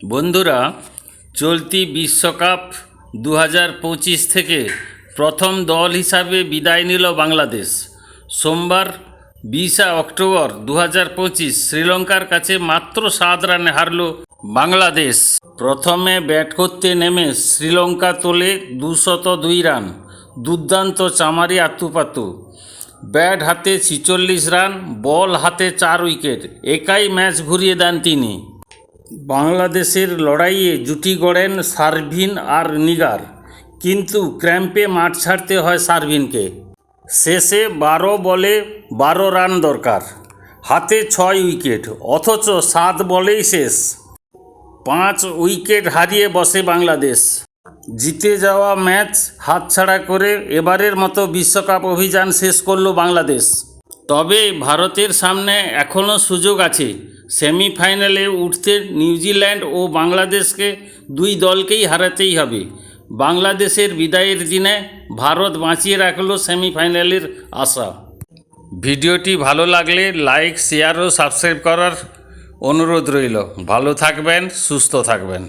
বন্ধুরা, চলতি বিশ্বকাপ দু হাজার পঁচিশ থেকে প্রথম দল হিসাবে বিদায় নিল বাংলাদেশ। সোমবার বিশে অক্টোবর দু হাজার পঁচিশ শ্রীলঙ্কার কাছে মাত্র সাত রানে হারল বাংলাদেশ। প্রথমে ব্যাট করতে নেমে শ্রীলঙ্কা তোলে দুশত দুই রান, দুর্দান্ত চামারি আতুপাতু ব্যাট হাতে ছিচল্লিশ রান, বল হাতে চার উইকেট, একাই ম্যাচ ঘুরিয়ে দেন তিনি। বাংলাদেশের লড়াইয়ে জুটি গড়েন সার্ভিন আর নিগার। কিন্তু ক্র্যাম্পে মাঠ ছাড়তে হয় সার্ভিনকে। শেষে বারো বলে বারো রান দরকার। হাতে ছয় উইকেট, অথচ সাত বলেই শেষ। পাঁচ উইকেট হারিয়ে বসে বাংলাদেশ। জিতে যাওয়া ম্যাচ হাতছাড়া করে এবারের মতো বিশ্বকাপ অভিযান শেষ করল বাংলাদেশ। তবে ভারতের সামনে এখনও সুযোগ আছে। সেমিফাইনালে উঠতে নিউজিল্যান্ড ও বাংলাদেশকে দুই দলকেই হারাতেই হবে। বাংলাদেশের বিদায়ের দিনে ভারত বাঁচিয়ে রাখল সেমিফাইনালের আশা। ভিডিওটি ভালো লাগলে লাইক, শেয়ার ও সাবস্ক্রাইব করার অনুরোধ রইল। ভালো থাকবেন, সুস্থ থাকবেন।